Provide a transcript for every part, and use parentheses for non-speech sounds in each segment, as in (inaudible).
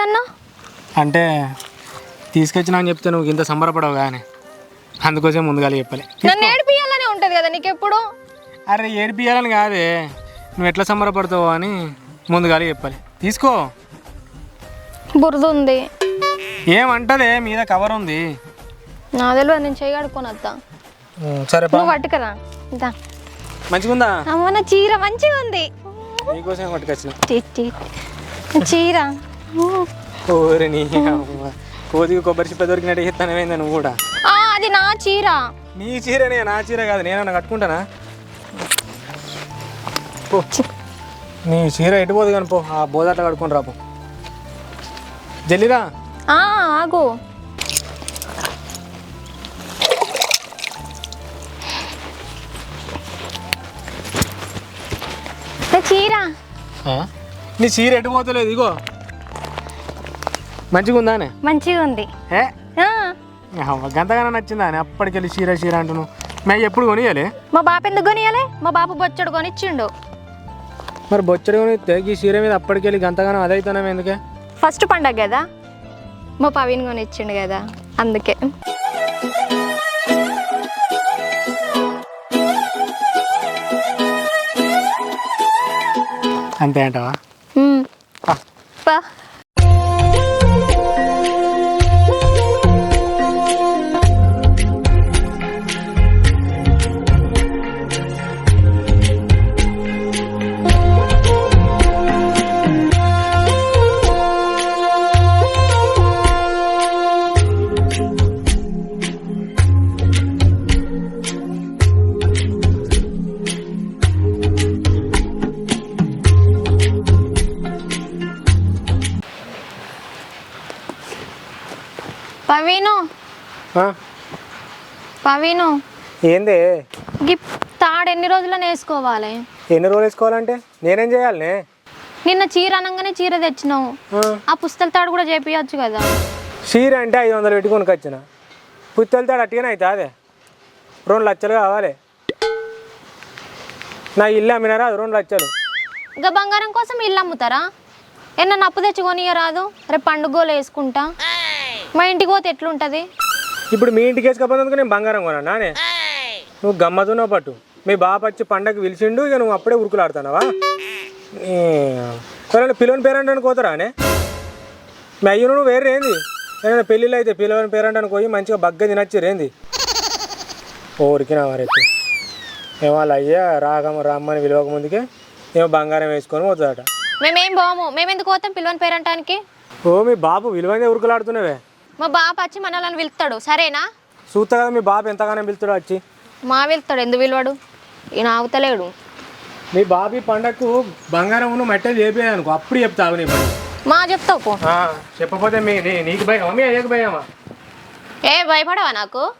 లేదన్నా? అంటే తీసుకొచ్చినా అని చెప్తే నువ్వు ఇంత సంబరపడవు కానీ అందుకోసం ముందుగా చెప్పాలి. నన్ను ఏడిపియాలనే ఉంటుంది కదా నీకెప్పుడు? అరే ఏడిపియాలని కాదే. నువ్వు ఎట్లా సంబరపడతావు అని ముందుగా చెప్పాలి. తీసుకో. బురద ఉంది ఏమంటదే? మీద కవర్ ఉంది. నా తెలియదు నేను చేయి కడుక్కొని వద్దా సరే నువ్వు పట్టుకరా. ఇదా. మంచిగుందా? అమ్మ నా చీర మంచిగా ఉంది నీకోసం పట్టుకొచ్చిన. చీర. ఓరే నీ అవ్వ. కోతికి కొబ్బరి చిప్ప దొరికినట్టు చెప్తానమైందా నువ్వు కూడా? ఆ, అది నా చీర. నీ చీరనే నా చీర కాదు నేనన్నా కట్టుకుంటానా? పో. నీ చీర ఎటు పోదు కానీ పో ఆ బోదాట కట్టుకొని రాపో జల్లిరా. ఆ, ఆగు. నా చీర. నీ చీర ఎటు పోతలేదు ఇగో. మంచిగా ఉంది ఆ, అవ్వ, గంతగానే నచ్చిందా అప్పటికెళ్ళి చీర చీర అంటున్నావు. మేము ఎప్పుడు కొనియాలి మా బాప ఎందుకు కొనియాలి మా బాపు బొచ్చడు కొనిచ్చిండు. మరి బొచ్చడి కొనిస్తే ఈ చీర మీద అప్పటికెళ్ళి గంతగానం అదైతున్నాం ఎందుకే? ఫస్ట్ పండగ కదా? మా పవిన్ కొనిచ్చిండు కదా అందుకే. అంతే అంటావా? పవీను ఏందే? తాడు ఎన్ని రోజులను వేసుకోవాలి? ఎన్ని రోజులు వేసుకోవాలంటే? నేనేం చేయాలనే? నిన్న చీర అనగానే చీర తెచ్చినావు. ఆ. పుస్తల తాడు కూడా చేపియచ్చు కదా. చీర అంటే ఐదు వందలు పెట్టి కొనుకొచ్చిన. పుత్తెలతో అట్టిగానే అవుతా అదే. రెండు లక్షలు కావాలి. నా ఇల్లు అమ్మినారా అది రెండు లక్షలు. ఇంకా బంగారం కోసం ఇల్లు అమ్ముతారా? ఏమన్నా అప్పు తెచ్చి కొనియరాదు? రేపు పండుగోలు వేసుకుంటా. మా ఇంటికి పోతే ఎట్లుంటది? ఇప్పుడు మీ ఇంటికి వేసుకపోతే నేను బంగారం కొనా నానే. నువ్వు గమ్మతున్నావు పట్టు. మీ బాప వచ్చి పండగకి పిలిచిండు ఇక నువ్వు అప్పుడే ఉరుకులాడుతున్నావా? ఎవరైనా పిల్లని పేరంటానికి పోతారానే మీ అయ్యను నువ్వు వేరే ఏంది? ఏదైనా పెళ్ళిళ్ళు అయితే పిల్లవని పేరంటానికి పోయి మంచిగా బగ్గ తినచ్చారు ఏంది? ఊరికి నా వారైతే ఏమో వాళ్ళ అయ్యా రాగమ రమ్మని విలువక ముందుకే ఏమో బంగారం వేసుకొని పోతుందట మేమేం పోము? మేమెందుకు పోతాం పిల్లని పేరంటానికి? ఓ మీ బాబు విలువైన ఉరుకులాడుతున్నావే. మా బాప వచ్చి మనల్ని పిలుస్తాడు సరేనా? చూస్తా కదా మీ బాబు ఎంతగానో పిలుతాడో వచ్చి మా వెళ్తాడు ఎందుకు పిలవాడు? ఈయన ఆగుతలేడు. మీ బాబు ఈ పండగకు బంగారం మట్టెలు అనుకో అప్పుడు చెప్తావు నీ పని మా చెప్తావు పో. ఆ, చెప్పకపోతే మీ నీ- నీకు భయమా? మీ అయ్యకు భయమా? ఏ భయపడవా నాకు?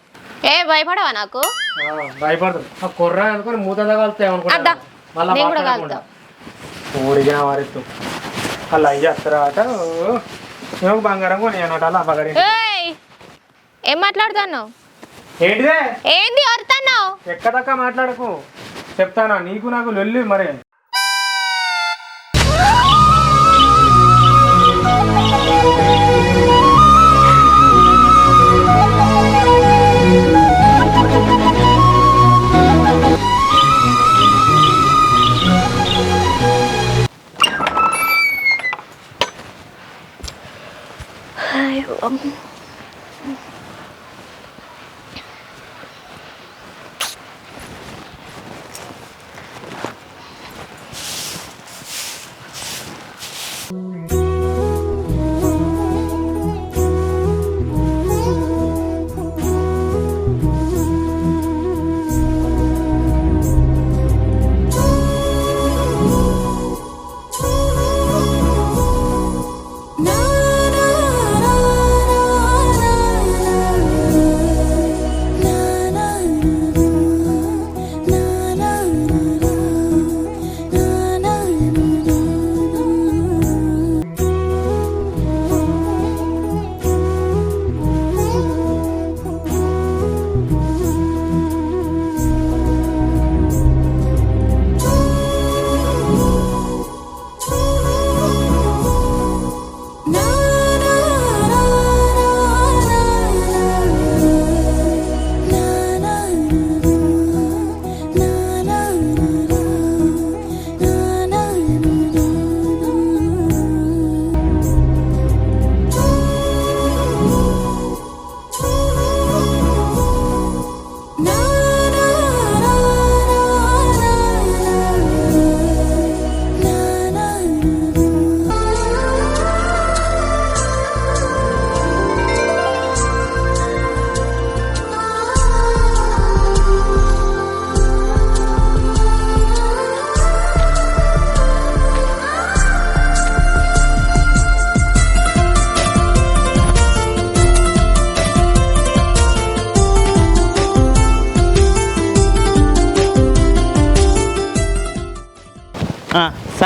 ఏ భయపడవా నాకు? ఆ, భయపడదు. ఆ కుర్ర అనుకుని మూత తగలుతాయి అద్దా. అనుకుంటా నేను కూడా వారెత్తు. అలా నువ్వు బంగారం కొనియనట ఏం మాట్లాడుతున్నావు? ఏంటిదే? ఏంది వరుతున్నావు ఎక్కదక్క మాట్లాడకు? చెప్తానా? నీకు నాకు లొల్లి మరే.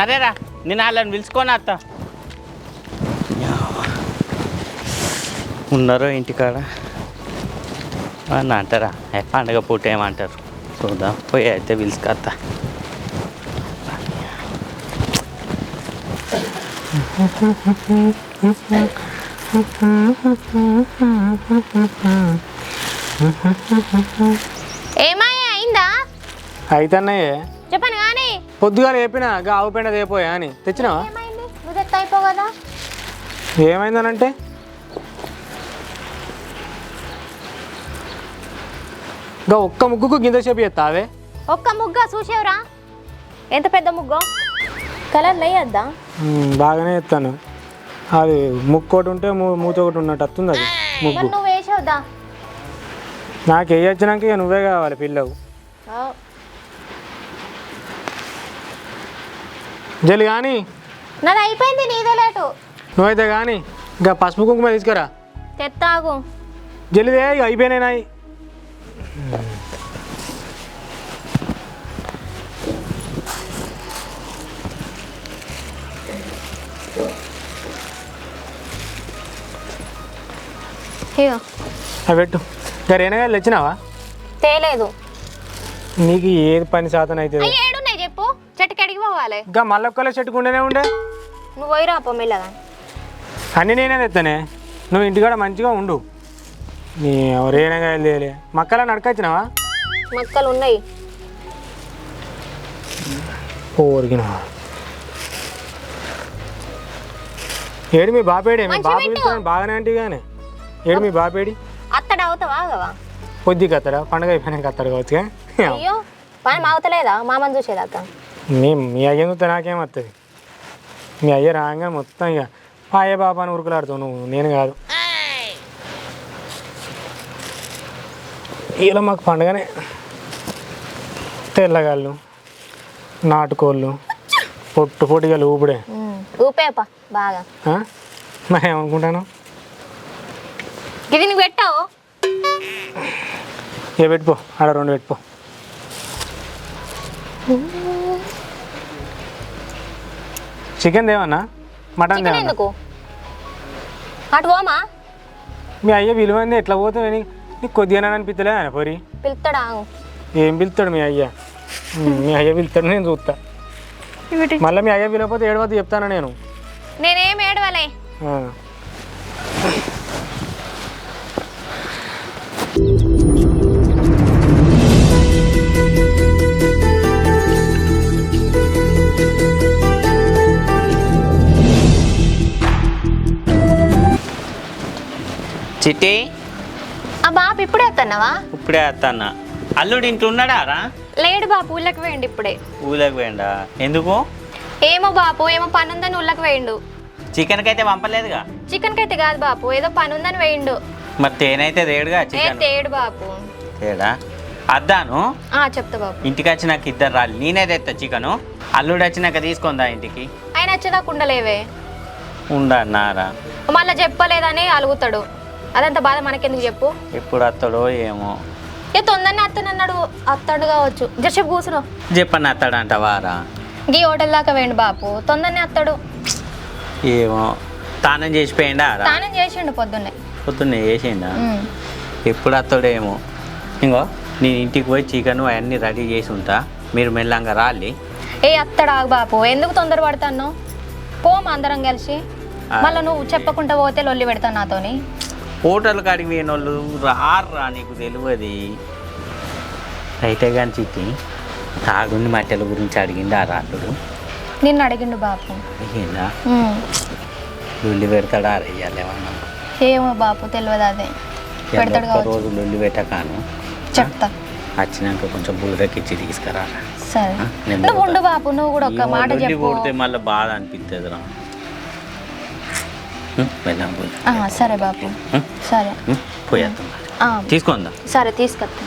సరేరా నేను వాళ్ళని పిలుచుకొని అత్త. ఉన్నారో ఇంటికాడ? అని అంటారా? పండగ పూట ఏమంటారు? చూద్దాం పోయి అయితే పిలుచుకొత్తా ఏమాయే అయిందా? అయితే అన్నయ్యే చెప్పను కానీ పొద్దుగా లేపిన గా ఆవు పెండ తేపోయా అని. తెచ్చినావా? ఏమైంది? నువ్వు తెత్త అయిపో కదా. ఏమైందనంటే? గా ఒక్క ముగ్గుకు గింజ సేపు చేస్తావే? ఒక్క ముగ్గ చూసేవరా? ఎంత పెద్ద ముగ్గో? కలర్ లేయద్దా? బాగానే చెప్తాను అది ముక్కు ఒకటి ఉంటే మూ మూత ఒకటి ఉన్నట్టు వస్తుంది అది ముగ్గు. మరి నువ్వు నాకు ఏ వచ్చినాక ఇక నువ్వే కావాలి పిల్లవు. జల్లి కానీ. నాది అయిపోయింది నీదే లేటు నువ్వైతే కానీ ఇంకా పసుపు కుంకుమ తీసుకురా. తెత్తాగు. జల్లిదే ఇక అయిపోయినాయి నాయి. ఇగో. అవి పెట్టు. ఇంకా రేనగాయలు తెచ్చినావా తేలేదు. నీకు ఏది పని శాతం అవుతుంది? చెట్టుకి అడిగి పోవాలి? ఇంకా మల్లొక్కలే చెట్టుకుంటేనే ఉండే. నువ్వు పోయిరా పో మెల్లగా అన్నీ నేనే తెస్తానే నువ్వు ఇంటికాడ మంచిగా ఉండు. నీ రేనగాయలు తేలే. మక్కలా నడకొచ్చినావా మొక్కలు ఉన్నాయి. పోరిగిన ఏడు మీ బాపేడి? మీ. పిలుస్తాను బాగానే అంటే కానీ ఏడు మీ బాపేడి? అత్తడు అవుతావా ఆగవా? పొద్దుకి కత్తడా పండగ అయిపోయినాక కత్తాడు కావచ్చు అయ్యో పని అవుతలేదా మామని చూసేదాకా? మీ మీ అయ్య చూస్తే నాకేం వస్తుంది మీ అయ్య రాగానే మొత్తం ఇక పాయ బాబా అని ఉరుకులాడుతావు నువ్వు. నేను కాదు. ఇలా మాకు పండగనే. తెల్లగాళ్ళు నాటుకోళ్ళు పొట్టు పొట్టిగా ఊపుడే. ఊపేప బాగా? మరి ఏమనుకుంటాను? ఇది పెట్టావు? ఏ పెట్టుకో. ఆడ రెండు పెట్టుకో. చికెన్ దేవన్నా మటన్ చికెన్ దేవన్నా ఎందుకు? అటు పోమా? మీ అయ్య విలువైంది ఎట్లా పోతుంది నీకు కొద్దిగా అనిపిస్తలే ఆయన పొరి. పిలుస్తాడా. ఏం పిలుస్తాడు మీ అయ్య? మీ అయ్య పిలుస్తాడు నేను చూస్తా మళ్ళీ మీ అయ్య పిలవకపోతే ఏడవద్దు చెప్తాను నేను? నేనేం ఏడవలే. చిట్టి. ఆ బాబు ఇప్పుడే వస్తున్నావా ఇప్పుడే అత్తన్న అల్లుడు ఇంట్లో ఉన్నాడా రా? లేడు బాపు ఊళ్ళకి వేయండి ఇప్పుడే. ఊళ్ళకి పోయిండా? ఎందుకు? ఏమో బాపు ఏమో పని ఉందని ఊళ్ళకి వేయండు చికెన్కి అయితే పంపలేదుగా? చికెన్కి అయితే కాదు బాపు ఏదో పని ఉందని వేయండు మరి తేనైతే తేడుగా చికెన్? తేడు బాపు తేడా? అద్దాను? ఆ చెప్తా బాపు ఇంటికి వచ్చినాక ఇద్దరు రాలి. నేనే తెస్తా చికెను. అల్లుడు వచ్చినాక తీసుకుందా ఇంటికి. ఆయన వచ్చేదాకా ఉండలేవే. ఉండన్నారా మళ్ళీ చెప్పలేదని అలుగుతాడు. అదంత బాధ మనకెందుకు చెప్పు? ఎప్పుడు వస్తాడో ఏమో. ఏ తొందరనే అత్తనన్నాడు అత్తాడు కావచ్చు. జర్సేపు కూర్చును. చెప్పని అత్తాడంట వారా? గీ హోటల్ దాకా వేయండి బాపు. తొందరనే అత్తాడు. ఏమో. తానం చేసిపోయిండా స్నానం చేసిండు పొద్దున్నే. పొద్దున్నే చేసిండా. ఎప్పుడు వస్తాడేమో ఇంకో నేను ఇంటికి పోయి చికెన్ అవన్నీ రెడీ చేసి ఉంటా. మీరు మెల్లంగా రాలి. ఏ అత్తడు బాపు. ఎందుకు తొందర పడతాను పోమ అందరం కలిసి. మళ్ళీ నువ్వు చెప్పకుండా పోతే లొల్లి పెడతాను నాతోని. హోటల్ కాడికి పోయిన వాళ్ళు రారా నీకు తెలియదు అయితే కానీ చిట్టి తాగుని మట్టెల గురించి అడిగిండు ఆ రాత్రుడు. నిన్ను అడిగిండు బాపు. అడిగిందా. లొల్లి పెడతాడా అయ్యాలి ఏమన్నా ఏమో బాపు తెలియదు అదే. పెడతాడు రోజు లొల్లి పెట్టకాను. చెప్తా. వచ్చినాక కొంచెం బుల్లెక్కిచ్చి తీసుకురా సరే. నువ్వు ఉండు బాపు నువ్వు కూడా ఒక మాట చెప్పు. మళ్ళీ బాధ అనిపిస్తుంది రా ఆ, సరే బాపు సరే. పోయేద్దాం ఆ, తీసుకుందా? సరే తీసుకొస్తా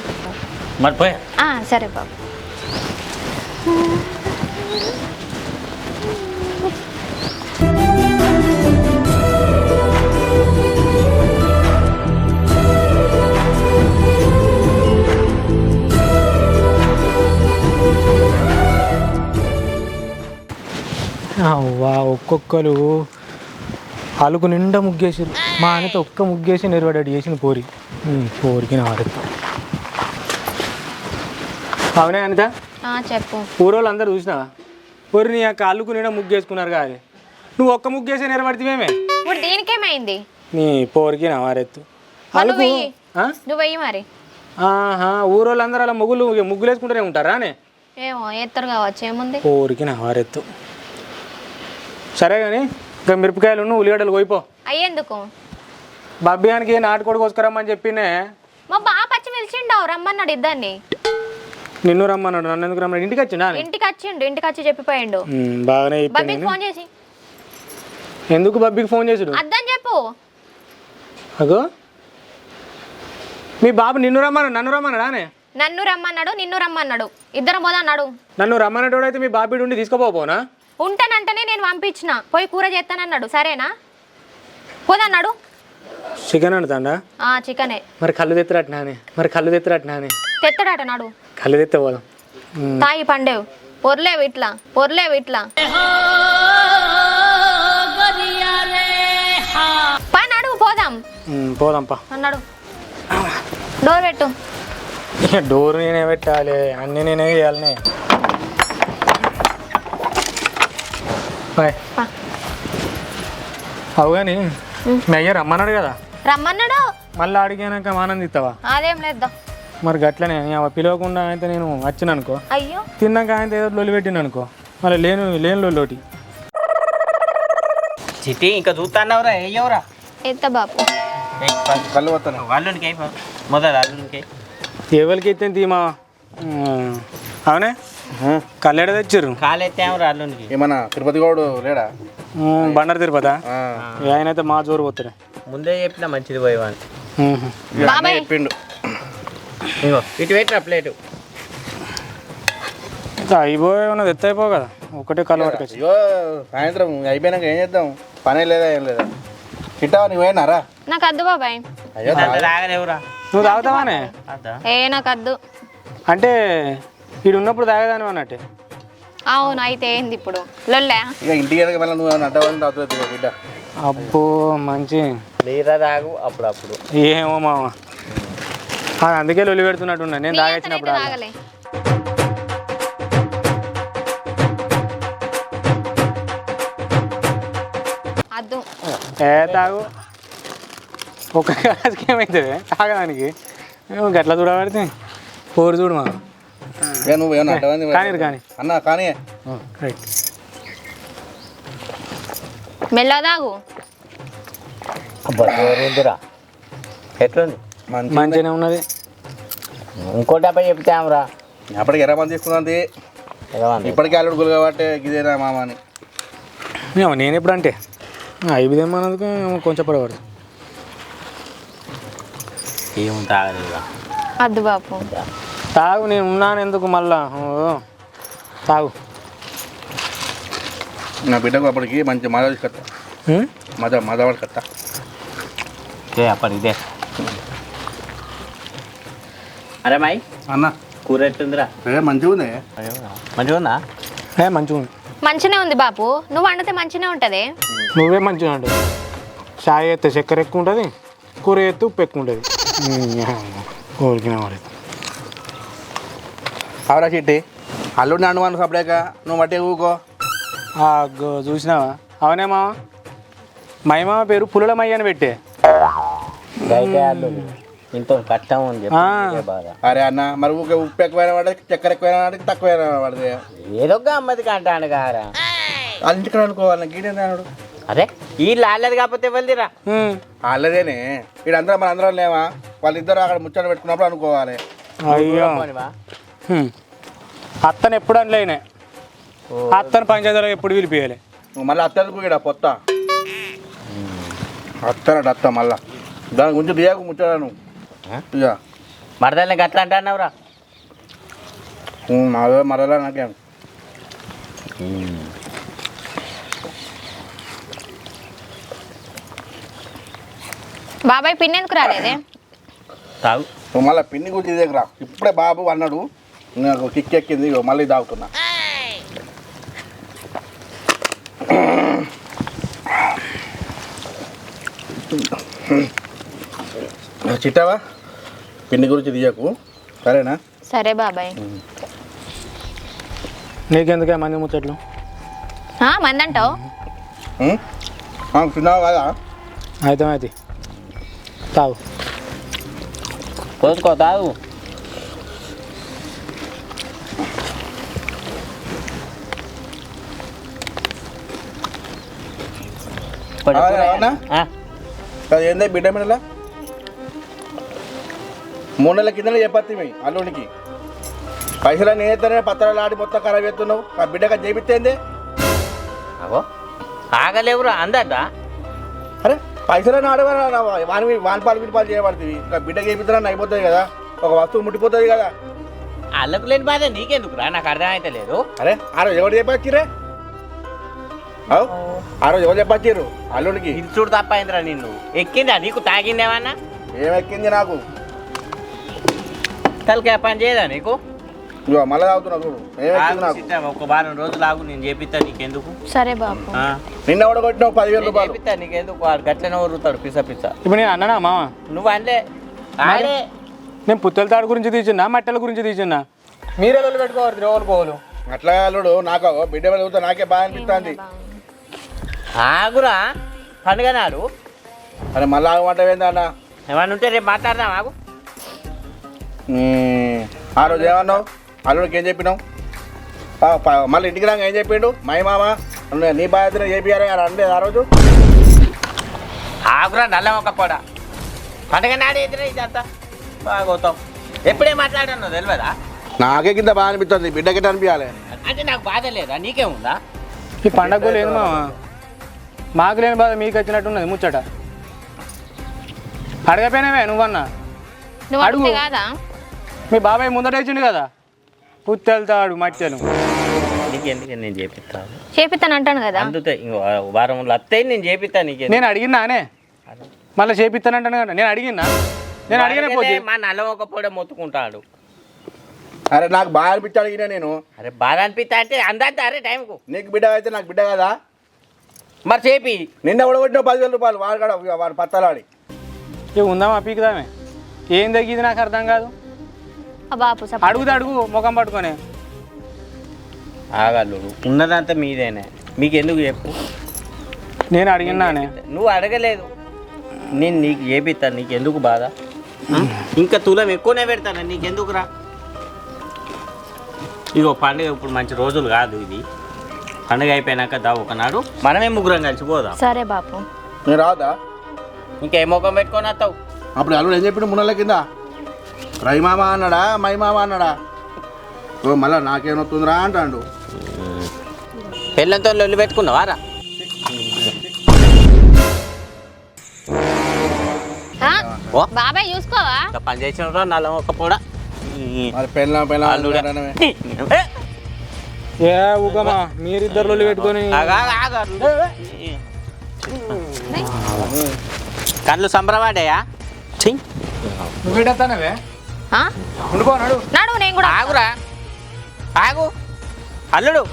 మరి పోయా. ఆ, సరే బాపు అవ్వా ఒక్కొక్కరు అలుకు నిండా ముగ్గేసారు మా ఆయనతో ఒక్క ముగ్గేసి నెరవడాడు చేసిన పోరి. పోరికి నా వారెత్తు అవునే అనిత? చెప్పు. ఊరోళ్ళు అందరూ చూసినావా? పోరి నీ యొక్క అల్లుకు నిండా ముగ్గేసుకున్నారు కాదు. నువ్వు ఒక్క ముగ్గేసి నెరవడితేమేమే ఇప్పుడు దీనికేమైంది? నీ పోరికి నా వారెత్తు అలుకు నువ్వు వెయ్యి. మరి. ఆహా ఊరోళ్ళందరూ అలా ముగ్గులు ముగ్గులు వేసుకుంటూనే ఉంటారా ఏమో ఎత్తరు కావచ్చు ఏముంది? పోరికి నా వారెత్తు సరే కానీ ఇంకా మిరపకాయలు ఉల్లిగడ్డలు కోయిపో. అయ్యేందుకు? బబ్బియానికి నాటుకోడి కోసుకురమ్మని చెప్పిండే మా బావ పచ్చి పిలిచిండావు రమ్మన్నాడు ఇద్దరిని. నిన్ను రమ్మన్నాడు నన్ను ఎందుకు రమ్మన్నాడు? ఇంటికి వచ్చిండా? ఇంటికి వచ్చిండు ఇంటికి వచ్చి చెప్పిపోయిండు బాగానే చెప్పాను బబ్బీకి. ఫోన్ చేసి. ఎందుకు బబ్బికి ఫోన్ చేసుడు అద్దని చెప్పు. అగో. మీ బాబు నిన్ను రమ్మన్నాడు నన్ను రమ్మన్నాడా అనే? నన్ను రమ్మన్నాడు నిన్ను రమ్మన్నాడు. ఇద్దరం పోదన్నాడు నన్ను రమ్మన్నటోడు అయితే మీ బాబీ ఉండి తీసుకోపోనా ఉంటానంటేనే నేను పంపించిన. పోయి కూర చేస్తానన్నాడు. సరేనా? పోదన్నాడు? చికెన్ అంటుందా ఆ చికనే. మరి కళ్ళు తెత్తరట్నా అని మరి కళ్ళు తెత్తరట్నా అని తెత్తడాట నాడు. కళ్ళు తెత్తే పోదాం. తాగి పండేవు. పొర్లేవు ఇట్లా. పొర్లేవు ఇట్లా. పా నడు పోదాం. ఉమ్, పోదాంపా అన్నాడు. డోర్ పెట్టు. (laughs) డోర్ నేనే పెట్టాలి. అన్నీ నేనే చేయాలనే. బాయ్. అవు కానీ మీ అయ్య రమ్మన్నాడు కదా? రమ్మన్నాడు. మళ్ళీ అడిగాక ఆనందిస్తావా అదేం లేదు మరి గట్లనే అవ పిలవకుండా అయితే నేను వచ్చిన అనుకో అయ్యో. తిన్నాక ఆయన ఏదో లొల్లి పెట్టిన అనుకో మళ్ళీ లేను లేని లొల్లోటి. చిట్టి ఇంకా చూస్తాన్నావురా ఏయవరా ఎత్త బాపు. కళ్ళు వస్తాను అల్లునికి మొదలు ఎవరికి అయితే తీమా అవునే? కళ్ళెడ తెచ్చారు. కాలెత్తామురా అల్లునికి ఏమన్నా తిరుపతి గౌడు లేడా? బండారు తిరుపతి? ఆ, ఆయన అయితే మా జోరు పోతాడు ముందే చెప్పిన మంచిది అన్నీ బాబాయ్. చెప్పిండు. ఇగో ఇటు పెట్టిన ప్లేటు. అయిపోయి ఉన్నది ఎత్త అయిపో కదా. ఒకటే కళ్ళు పట్టుకొచ్చి. సాయంత్రం అయిపోయినాక ఏం చేద్దాం? పనే లేదా ఏం లేదా? తింటావా నువ్వు పోయినారా నాకు అద్దు బాబాయ్. అయ్యో అంత తాగలేవురా. నువ్వు తాగుతావానే? ఏ నాకు అద్దు అంటే వీడు ఉన్నప్పుడు తాగదాని అన్నట్టే. అవును అయితే ఏంది ఇప్పుడు? లొల్లే. ఇక ఇంటికి వెనక మళ్ళీ నువ్వు అడ్డవాళ్ళని తాగుతుంది బిడ్డ? అబ్బో మంచి. నీరా తాగు అప్పుడప్పుడు. ఏమో మామ. ఆ, అందుకే లొల్లి పెడుతున్నట్టున్నా. నేను తాగొచ్చినప్పుడు తాగలే. అద్దు. ఏ తాగు. ఒక గ్లాస్కి ఏమవుతుంది తాగడానికి. ఏమో గట్ల చూడబడితే. పోరు చూడు మా నువ్వు ఏమన్నా కానీ కానీ అన్న కానీ. రైట్. మెల్ల తాగు. బతురా ఎట్లుంది? మంచి మంచిగానే ఉన్నది. ఇంకో డబ్బా చెప్తామురా. అప్పటికి ఎర్ర మంది తీసుకుంది ఇప్పటికే అల్లుడు గులు కాబట్టి ఇదేనా మామ అని ఏమో నేను ఎప్పుడు అంటే? అయిపోదేమన్నందుకు కొంచెం పడబడదు ఏం తాగలేదురా. అద్దు బాపు. తాగు నేను ఉన్నాను ఎందుకు మళ్ళా? ఓ, తాగు. నా బిడ్డకు అప్పటికి మంచి తీసుకొస్తా ఉం? మజా మజా పడుకొస్తా ఏ అప్పటి ఇదే. అరే మాయ్ అన్న. కూర ఎట్లుందిరా? ఏ మంచిగా ఉంది. మంచిగా ఉందా? ఏ మంచిగా ఉంది. మంచినే ఉంది బాపు. నువ్వు వండితే మంచినే ఉంటది. నువ్వే మంచిగా ఉంటుంది చాయ్ ఎత్తే చక్కెర ఎక్కువ ఉంటుంది కూర ఎత్తే ఉప్పు ఎక్కువ ఉంటుంది. కోరికిన వాడు అవరా చిట్టి. అల్లుడు నన్ను అను సపడాక నువ్వు మట్టి ఊకో. చూసినావా? అవునే మామ మై మామ పేరు పుల్లల మయ్య అని పెట్టే. వాళ్ళు ఇంత కష్టం ఉంది అరే అన్న మరి ఊకే ఉప్పు ఎక్కువైన వాడికి చక్కెర ఎక్కువైన వాడికి తక్కువైన వాడిది ఏదో ఒక అమ్మది కంటాను కారా. వాళ్ళ ఇంటికి అనుకోవాలి గీడేంది అన్నాడు? అరే ఈ లాలేదు కాకపోతే. వాళ్ళదేనే ఇక్కడ అందరం మన అందరం లేవా వాళ్ళిద్దరు అక్కడ ముచ్చట పెట్టుకున్నప్పుడు అనుకోవాలి. అయ్యో. అత్తను ఎప్పుడు అనలేనే అత్తను పంచాయతీలో ఎప్పుడు పిలిపియాలి మళ్ళీ అత్తలకు ఇక్కడ పొత్త? అత్తనట అత్త మళ్ళా. దాని గురించి దియాకు ముచ్చడాను ఇక మరదల్ని గట్లా అంటున్నావురా? మాదే మరలా నాకేం. బాబాయ్ పిన్ ఎందుకు రాలేదే? తాగు. నువ్వు మళ్ళీ పిన్ని గురించి ఇదే రా ఇప్పుడే బాబు అన్నాడు నాకు కిక్ ఎక్కింది ఇగో మళ్ళీ తాగుతున్నా. చిట్టావా? పిండి గురించి తీయకు. సరేనా? సరే బాబాయ్. నీకెందుకే మంది ముచ్చట్లు? మంది అంటావు తిన్నావు కదా? అయితే అయితే. తావు పోసుకో తావు అవునా? ఏందే బిడ్డ మీదలా మూడు నెలల కిందనే చెప్పత్తి మీ అల్లుడికి పైసలు నేతనే పత్రాలు ఆడి మొత్తం ఖరాబ్ చేస్తున్నావు. ఆ బిడ్డగా చేపిస్తేందే అగో ఆగలేవురా అందద్దా అరే పైసలు ఆడవారా వాని వాని పాలు వీటి పాలు చేయబడుతుంది ఇంకా బిడ్డ చేపిస్తున్నా అయిపోతుంది కదా. ఒక వస్తువు ముట్టిపోతుంది కదా. అల్లకు లేని బాధ నీకెందుకురా? నాకు అర్థం అయితే లేదు అరే ఆ రోజు ఎవరు చెప్పచ్చిరే అవు ఆ రోజు ఎవరు చెప్పచ్చిర్రు అల్లుడికి. ఇల్చుడు తప్ప అయిందిరా నిన్ను. ఎక్కిందా? నీకు తాగిందేమన్నా ఏమెక్కింది నాకు? తలకాయ పని చేయదా నీకు? ఇదిగో మళ్ళీ తాగుతున్నా చూడు. ఏమెక్కింది ఆగు నాకు? సిద్ధం, ఒక వారం రోజులు ఆగు నేను చేపిస్తా నీకెందుకు? సరే బాబు. ఆ, నిన్న కూడా కొట్టినావు పదివేల నేను రూపాయలు. చేపిస్తా నీకెందుకు? వాడు గట్లనే ఊరుతాడు పిస పిస. ఇప్పుడు నేను అన్నానా మామ? నువ్వు అనలే. ఆడే. నేను పుత్తల తాడు గురించి తీసిన్నా మట్టెల గురించి తీసిన్నా మీరే పెట్టుకోవాలి పోలు అట్లా అల్లుడు నాకు బిడ్డ మీద చూస్తే నాకే బాగా అనిపిస్తుంది. ఆగురా. పండుగ నాడు. అరే మళ్ళీ ఆగమంటే ఏందన్న ఏమన్నా ఉంటే రేపు మాట్లాడదాం ఆగు. ఆ రోజు ఏమన్నావు? అల్లుడికి ఏం చెప్పినావు? ఆ, ప- మళ్ళీ ఇంటికి రాగా ఏం చెప్పిండు? మై మామ నువ్వు నీ బాధ్యత చేపియాలి అని అనలేదు ఆ రోజు? ఆగురా నల్ల ఒక పొడ. పండుగ నాడు ఎదురే ఇదంతా. బాగోతాం. ఎప్పుడే మాట్లాడాను తెలియదా నాకే కింద బాగా అనిపిస్తుంది బిడ్డకి అనిపించాలి? అంటే నాకు బాధ లేదా? నీకేముందా? ఈ పండగ లేదు మామ? మాకు లేని బాధ మీకు వచ్చినట్టున్నది ముచ్చట. అడగపోయినావే నువ్వన్నా? నువ్వు అడుగు. కాదా? మీ బాబాయ్ ముందట వేసిండు కదా? పుత్తెలు తాడు మట్టెలు నీకెందుకు నేను చేపిస్తాను చేపిస్తాను అంటాను కదా. అందుతాయి ఇంకో వారంలో వస్తాయి నేను చేపిస్తా నీకు నేను అడిగినానే మళ్ళీ చేపిస్తానంటాను కదా. నేను అడిగినా నేను అడిగిన పోతే. మా నల్ల ఒక పొడ మొత్తుకుంటాడు. అరే నాకు బాగా అనిపించాడు ఈయన నేను. అరే బాధ అనిపిస్తా అంటే అందంతా అరే టైంకు. నీకు బిడ్డ అయితే నాకు బిడ్డ కదా. మరి చేపి. నిన్న కూడా కొట్టిన పదివేల రూపాయలు వాడు కూడా వాడు పత్తాలాడి. ఇక ఉందామా పీకుదామే? ఏం తగ్గింది నాకు అర్థం కాదు. బాపు సప అడుగుతా అడుగు ముఖం పట్టుకొని. ఆగల్లుడు ఉన్నదంతా మీదేనే. మీకు ఎందుకు చెప్పు? నేను అడిగినానే నువ్వు అడగలేదు. నేను నీకు చేపిస్తాను నీకు ఎందుకు బాధ ఇంకా తులం ఎక్కువనే పెడతాను? నీకెందుకు రా ఇగో పండుగ ఇప్పుడు మంచి రోజులు కాదు ఇది పండుగ అయిపోయినాక దా ఒకనాడు. మనమే ముగ్గురం కలిసి పోదాం. సరే బాపు. నేను రాదా? ఇంకే ముఖం పెట్టుకొని వస్తావు. అప్పుడు అల్లుడు ఏం చెప్పిండు మున్నెల కింద? రై మామ అన్నాడా? మై మామ అన్నాడా? ఓ మళ్ళా నాకేమవుతుందిరా అంటాడు. పెళ్ళంతో లొల్లి పెట్టుకున్నావా? రా? ఓ. బాబాయ్ చూసుకోవా? పని చేసిన నల్ల ఒక కూడా మరి పెళ్ళ పెళ్ళ అల్లుడా. ఏ, ఊగమా మీరిద్దరు లొల్లి పెట్టుకొని. కళ్ళు సంబరపడ్డాయా? ఛీ, నువ్వు పెట్టేస్తానవే ఆ? ఉండిపోనాడు నడు. నేను కూడా ఆగురా. ఆగు. అల్లుడు.